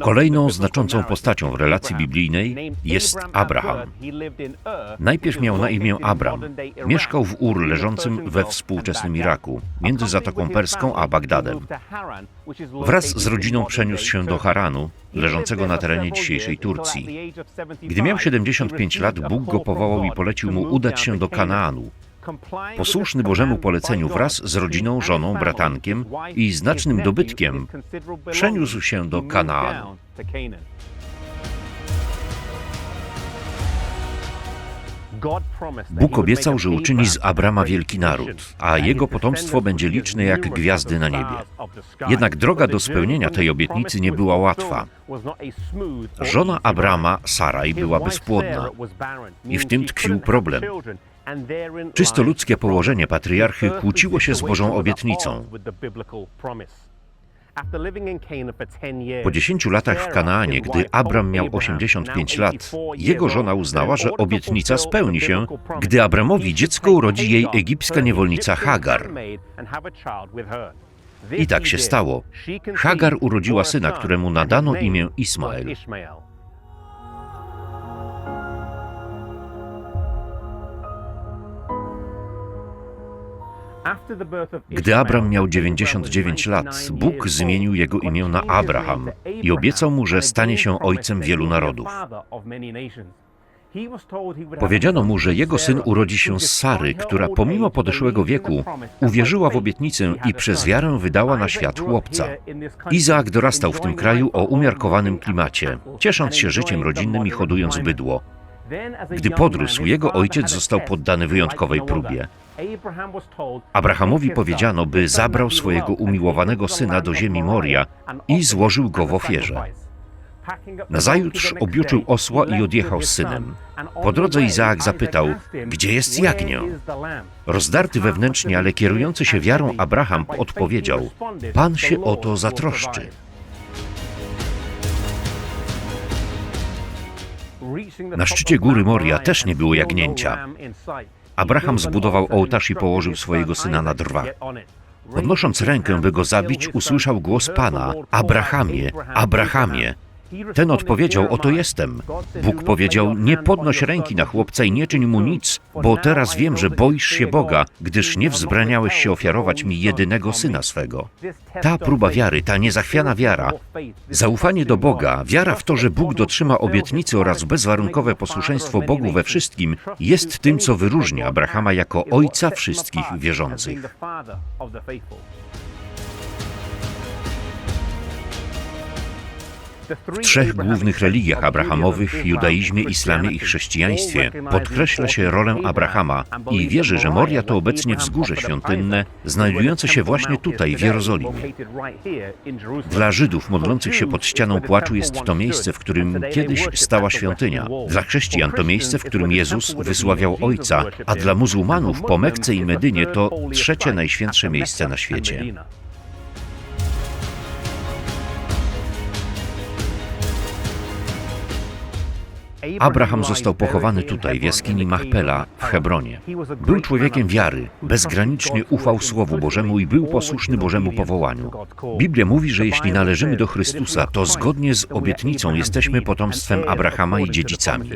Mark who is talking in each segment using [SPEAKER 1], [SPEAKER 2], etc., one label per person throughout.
[SPEAKER 1] Kolejną znaczącą postacią w relacji biblijnej jest Abraham. Najpierw miał na imię Abram. Mieszkał w Ur leżącym we współczesnym Iraku, między Zatoką Perską a Bagdadem. Wraz z rodziną przeniósł się do Haranu, leżącego na terenie dzisiejszej Turcji. Gdy miał 75 lat, Bóg go powołał i polecił mu udać się do Kanaanu. Posłuszny Bożemu poleceniu wraz z rodziną, żoną, bratankiem i znacznym dobytkiem przeniósł się do Kanaanu. Bóg obiecał, że uczyni z Abrama wielki naród, a jego potomstwo będzie liczne jak gwiazdy na niebie. Jednak droga do spełnienia tej obietnicy nie była łatwa. Żona Abrama, Saraj, była bezpłodna i w tym tkwił problem. Czysto ludzkie położenie patriarchy kłóciło się z Bożą obietnicą. Po 10 latach w Kanaanie, gdy Abram miał 85 lat, jego żona uznała, że obietnica spełni się, gdy Abramowi dziecko urodzi jej egipska niewolnica Hagar. I tak się stało. Hagar urodziła syna, któremu nadano imię Ismael. Gdy Abram miał 99 lat, Bóg zmienił jego imię na Abraham i obiecał mu, że stanie się ojcem wielu narodów. Powiedziano mu, że jego syn urodzi się z Sary, która pomimo podeszłego wieku uwierzyła w obietnicę i przez wiarę wydała na świat chłopca. Izaak dorastał w tym kraju o umiarkowanym klimacie, ciesząc się życiem rodzinnym i hodując bydło. Gdy podrósł, jego ojciec został poddany wyjątkowej próbie. Abrahamowi powiedziano, by zabrał swojego umiłowanego syna do ziemi Moria i złożył go w ofierze. Nazajutrz objuczył osła i odjechał z synem. Po drodze Izaak zapytał, gdzie jest jagnię? Rozdarty wewnętrznie, ale kierujący się wiarą Abraham odpowiedział, Pan się o to zatroszczy. Na szczycie góry Moria też nie było jagnięcia. Abraham zbudował ołtarz i położył swojego syna na drwach. Podnosząc rękę, by go zabić, usłyszał głos Pana: Abrahamie, Abrahamie. Ten odpowiedział: Oto jestem. Bóg powiedział: Nie podnoś ręki na chłopca i nie czyń mu nic, bo teraz wiem, że boisz się Boga, gdyż nie wzbraniałeś się ofiarować mi jedynego syna swego. Ta próba wiary, ta niezachwiana wiara, zaufanie do Boga, wiara w to, że Bóg dotrzyma obietnicy oraz bezwarunkowe posłuszeństwo Bogu we wszystkim, jest tym, co wyróżnia Abrahama jako ojca wszystkich wierzących. W trzech głównych religiach abrahamowych, judaizmie, islamie i chrześcijaństwie podkreśla się rolę Abrahama i wierzy, że Moria to obecnie wzgórze świątynne, znajdujące się właśnie tutaj, w Jerozolimie. Dla Żydów modlących się pod ścianą płaczu jest to miejsce, w którym kiedyś stała świątynia. Dla chrześcijan to miejsce, w którym Jezus wysławiał Ojca, a dla muzułmanów po Mekce i Medynie to trzecie najświętsze miejsce na świecie. Abraham został pochowany tutaj, w jaskini Machpela w Hebronie. Był człowiekiem wiary, bezgranicznie ufał Słowu Bożemu i był posłuszny Bożemu powołaniu. Biblia mówi, że jeśli należymy do Chrystusa, to zgodnie z obietnicą jesteśmy potomstwem Abrahama i dziedzicami.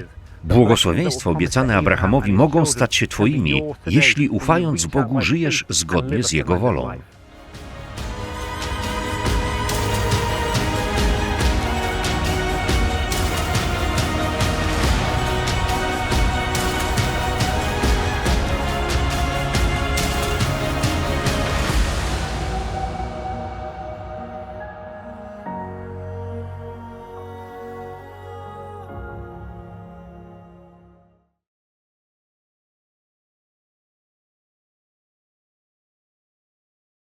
[SPEAKER 1] Błogosławieństwa obiecane Abrahamowi mogą stać się Twoimi, jeśli ufając Bogu żyjesz zgodnie z Jego wolą.